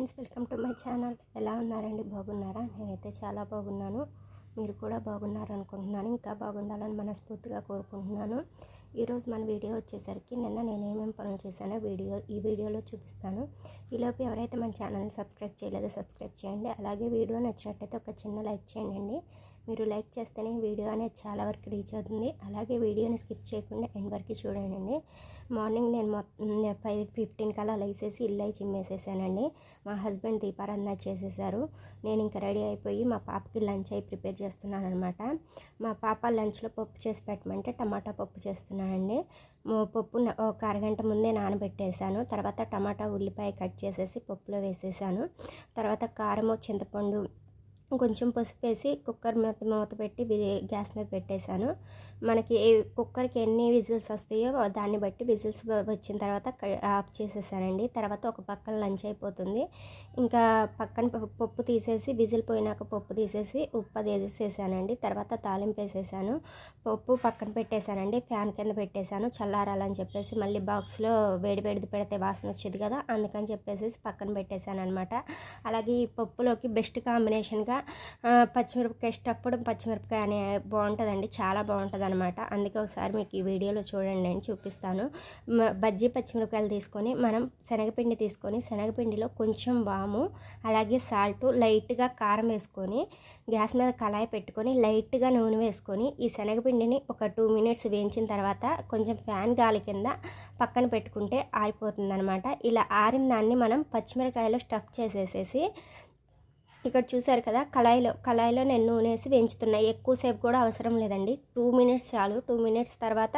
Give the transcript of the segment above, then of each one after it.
Friends welcome to my channel. ఎలా ఉన్నారండి? బాగున్నారా? నేనైతే చాలా బాగున్నాను. మీరు కూడా బాగున్నారనుకుంటున్నాను. ఇంకా బాగుండాలని మనస్ఫూర్తిగా కోరుకుంటున్నాను. ఈరోజు మన వీడియో వచ్చేసరికి నిన్న నేను ఏమేమి పనులు చేశానో వీడియో ఈ వీడియోలో చూపిస్తాను. ఈలోపు ఎవరైతే మన ఛానల్ని సబ్స్క్రైబ్ చేయలేదో సబ్స్క్రైబ్ చేయండి. అలాగే వీడియో నచ్చినట్టయితే ఒక చిన్న లైక్ చేయండి. మీరు లైక్ చేస్తేనే వీడియో అనేది చాలా వరకు రీచ్ అవుతుంది. అలాగే వీడియోని స్కిప్ చేయకుండా ఎండ్ వరకు చూడండి. మార్నింగ్ నేను మొత్తం ఫైవ్ ఫిఫ్టీన్ కల్లా లేసేసి ఇల్లు అయి చిమ్మేసేసానండి మా హస్బెండ్ దీపారాధన చేసేసారు. నేను ఇంకా రెడీ అయిపోయి మా పాపకి లంచ్ అయి ప్రిపేర్ చేస్తున్నాను అనమాట మా పాప లంచ్లో పప్పు చేసి పెట్టమంటే టమాటా పప్పు చేస్తున్నానండి. పప్పు ఒక అరగంట ముందే నానబెట్టేశాను. తర్వాత టమాటా ఉల్లిపాయ కట్ చేసేసి పప్పులో వేసేసాను. తర్వాత కారము చింతపండు కొంచెం పసుపు వేసి కుక్కర్ మీద మూత పెట్టి గ్యాస్ మీద పెట్టేశాను. మనకి కుక్కర్కి ఎన్ని విజిల్స్ వస్తాయో దాన్ని బట్టి విజిల్స్ వచ్చిన తర్వాత ఆఫ్ చేసేసానండి. తర్వాత ఒక పక్కన లంచ్ అయిపోతుంది. ఇంకా పక్కన పప్పు తీసేసి విజిల్ పోయినాక పప్పు తీసేసి ఉప్పు అది వేసేసానండి తర్వాత తాలింపు వేసేసాను. పప్పు పక్కన పెట్టేశానండి. ఫ్యాన్ కింద పెట్టేశాను. చల్లారాలని చెప్పేసి మళ్ళీ బాక్స్లో వేడి వేడిది పెడితే వాసన వచ్చేది కదా అందుకని చెప్పేసి పక్కన పెట్టేశాను అనమాట అలాగే ఈ పప్పులోకి బెస్ట్ కాంబినేషన్గా పచ్చిమిరపకాయ స్టప్పుడు పచ్చిమిరపకాయ అనే బాగుంటుందండి చాలా బాగుంటుంది అనమాట అందుకే ఒకసారి మీకు ఈ వీడియోలో చూడండి నేను చూపిస్తాను. బజ్జీ పచ్చిమిరపకాయలు తీసుకొని మనం శనగపిండి తీసుకొని శనగపిండిలో కొంచెం వాము అలాగే సాల్ట్ లైట్గా కారం వేసుకొని గ్యాస్ మీద కళాయి పెట్టుకొని లైట్గా నూనె వేసుకొని ఈ శనగపిండిని ఒక టూ మినిట్స్ వేయించిన తర్వాత కొంచెం ఫ్యాన్ గాలి కింద పక్కన పెట్టుకుంటే ఆరిపోతుంది అనమాట ఇలా ఆరిన దాన్ని మనం పచ్చిమిరకాయలో స్టఫ్ చేసేసేసి ఇక్కడ చూశారు కదా కళాయిలో కళాయిలో నేను నూనె వేసి వేయించుతున్నా. ఎక్కువసేపు కూడా అవసరం లేదండి. టూ మినిట్స్ చాలు. టూ మినిట్స్ తర్వాత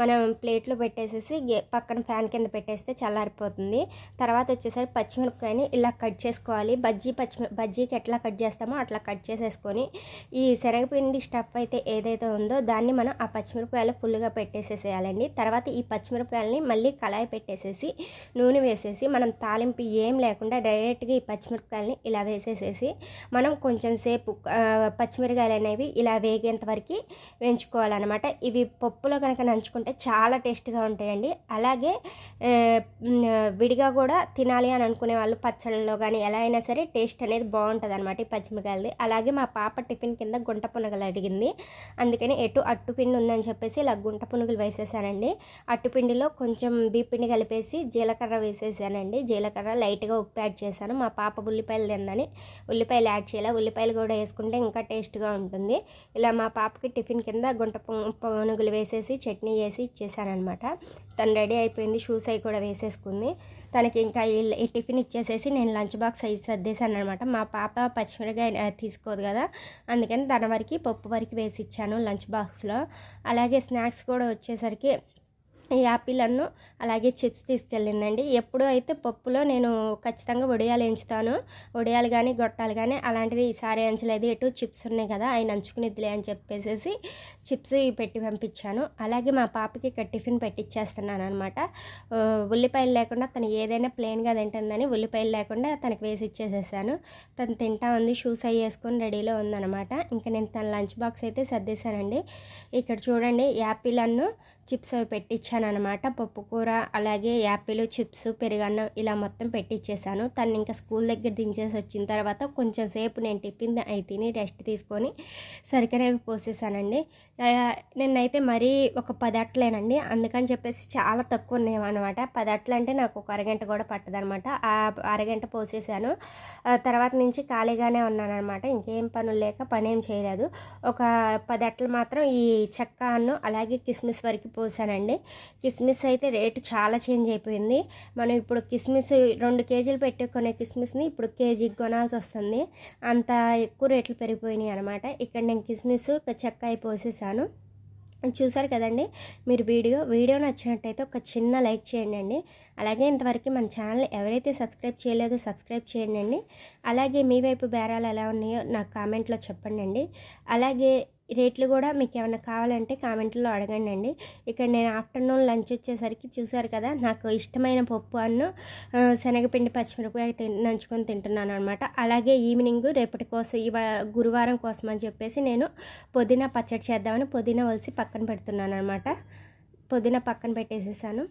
మనం ప్లేట్లో పెట్టేసేసి పక్కన ఫ్యాన్ కింద పెట్టేస్తే చల్లారిపోతుంది. తర్వాత వచ్చేసరికి పచ్చిమిరపకాయని ఇలా కట్ చేసుకోవాలి. బజ్జీ పచ్చిమి బజ్జీకి ఎట్లా కట్ చేస్తామో అట్లా కట్ చేసేసుకొని ఈ శనగపిండి స్టఫ్ అయితే ఏదైతే ఉందో దాన్ని మనం ఆ పచ్చిమిరపకాయలు ఫుల్గా పెట్టేసేసేయాలండి. తర్వాత ఈ పచ్చిమిరపకాయలని మళ్ళీ కళాయి పెట్టేసేసి నూనె వేసేసి మనం తాలింపు ఏం లేకుండా డైరెక్ట్గా ఈ పచ్చిమిరపకాయలని ఇలా వేసేసేసి మనం కొంచెం సేపు పచ్చిమిరకాయలు అనేవి ఇలా వేగేంత వరకు వేయించుకోవాలన్నమాట. ఇవి పప్పులో కనుక నంచుకుంటే చాలా టేస్ట్గా ఉంటాయండి. అలాగే విడిగా కూడా తినాలి అని అనుకునే వాళ్ళు పచ్చళ్ళలో కానీ ఎలా అయినా సరే టేస్ట్ అనేది బాగుంటుంది అనమాట ఈ పచ్చిమిరకాయలది. అలాగే మా పాప టిఫిన్ కింద గుంట పునుగలు అడిగింది. అందుకని ఎటు అట్టుపిండి ఉందని చెప్పేసి ఇలా గుంట పునుగులు వేసేసానండి. అట్టుపిండిలో కొంచెం బీపిండి కలిపేసి జీలకర్ర వేసేసానండి. జీలకర్ర లైట్గా ఉప్పు యాడ్ చేశాను. మా పాప ఉల్లిపాయలు తిందని ఉల్లిపాయలు యాడ్ చేయాలి. ఉల్లిపాయలు కూడా వేసుకుంటే ఇంకా టేస్ట్గా ఉంటుంది. ఇలా మా పాపకి టిఫిన్ కింద గుంట పొనుగులు వేసేసి చట్నీ వేసి ఇచ్చేసానమాట తను రెడీ అయిపోయింది. షూస్ అవి కూడా వేసేసుకుంది. తనకి ఇంకా ఈ- టిఫిన్ ఇచ్చేసేసి నేను లంచ్ బాక్స్ అవి సర్దేశాను అనమాట మా పాప పచ్చిమిరకాయ తీసుకోదు కదా. అందుకని తన వరకు పప్పు వరకు వేసి ఇచ్చాను లంచ్ బాక్స్లో. అలాగే స్నాక్స్ కూడా వచ్చేసరికి యాపిల్ అన్ను అలాగే చిప్స్ తీసుకెళ్ళిందండి. ఎప్పుడు అయితే పప్పులో నేను ఖచ్చితంగా వడియాలు ఎంచుతాను. వడియాలు కానీ గొట్టాలు కానీ అలాంటిది ఈసారి ఎంచలేదు ఎటు చిప్స్ ఉన్నాయి కదా ఆయన నంచుకునిద్దిలే అని చెప్పేసి చిప్స్ పెట్టి పంపించాను. అలాగే మా పాపకి ఇక్కడ టిఫిన్ పెట్టిచ్చేస్తున్నాను అనమాట ఉల్లిపాయలు లేకుండా తను ఏదైనా ప్లెయిన్గా తింటుందని ఉల్లిపాయలు లేకుండా తనకి వేసి ఇచ్చేసేసాను. తను తింటా ఉంది షూస్ అవి వేసుకొని రెడీలో ఉందనమాట ఇంకా నేను తన లంచ్ బాక్స్ అయితే సర్దేశానండి. ఇక్కడ చూడండి యాపిల్ అన్ను చిప్స్ అవి పెట్టించాను అనమాట పప్పు కూర అలాగే యాపిల్ చిప్స్ పెరుగన్నం ఇలా మొత్తం పెట్టించేసాను తను ఇంకా స్కూల్ దగ్గర దించేసి వచ్చిన తర్వాత కొంచెం సేపు నేను టిఫిన్ అయి తిని రెస్ట్ తీసుకొని సరికనేవి పోసేసానండి. నేనైతే నిన్నైతే మరీ ఒక పదట్లేనండి. అందుకని చెప్పేసి చాలా తక్కువ ఉన్నాయి అనమాట పది అంటే నాకు ఒక అరగంట కూడా పట్టదనమాట ఆ అరగంట పోసేసాను. ఆ తర్వాత నుంచి ఖాళీగానే ఉన్నాను అనమాట ఇంకేం పనులు లేక పని ఏం చేయలేదు. ఒక పదట్లు మాత్రం ఈ చెక్క అన్ను అలాగే కిస్మిస్ వరకు పోసానండి. కిస్మిస్ అయితే రేటు చాలా చేంజ్ అయిపోయింది. మనం ఇప్పుడు కిస్మిస్ రెండు కేజీలు పెట్టుకునే కిస్మిస్ని ఇప్పుడు కేజీకి కొనాల్సి వస్తుంది. అంత ఎక్కువ రేట్లు పెరిగిపోయినాయి అనమాట ఇక్కడ నేను కిస్మిస్ చెక్క అయి పోసేసాను. చూసారు కదండి? మీరు వీడియో వీడియో నచ్చినట్టయితే ఒక చిన్న లైక్ చేయండి అండి. అలాగే ఇంతవరకు మన ఛానల్ ఎవరైతే సబ్స్క్రైబ్ చేయలేదో సబ్స్క్రైబ్ చేయండి అలాగే మీ వైపు బేరాలు ఎలా ఉన్నాయో నాకు కామెంట్లో చెప్పండి అండి. అలాగే రేట్లు కూడా మీకు ఏమైనా కావాలంటే కామెంట్లో అడగండి అండి ఇక్కడ నేను ఆఫ్టర్నూన్ లంచ్ వచ్చేసరికి చూసారు కదా నాకు ఇష్టమైన పప్పు అన్ను శనగపిండి పచ్చిమిరపకాయ నంచుకొని తింటున్నాను అనమాట అలాగే ఈవినింగ్ రేపటి కోసం ఇవా గురువారం కోసం అని చెప్పేసి నేను పుదీనా పచ్చడి చేద్దామని పుదీనా వలిసి పక్కన పెడుతున్నాను అనమాట పుదీనా పక్కన పెట్టేసేసాను.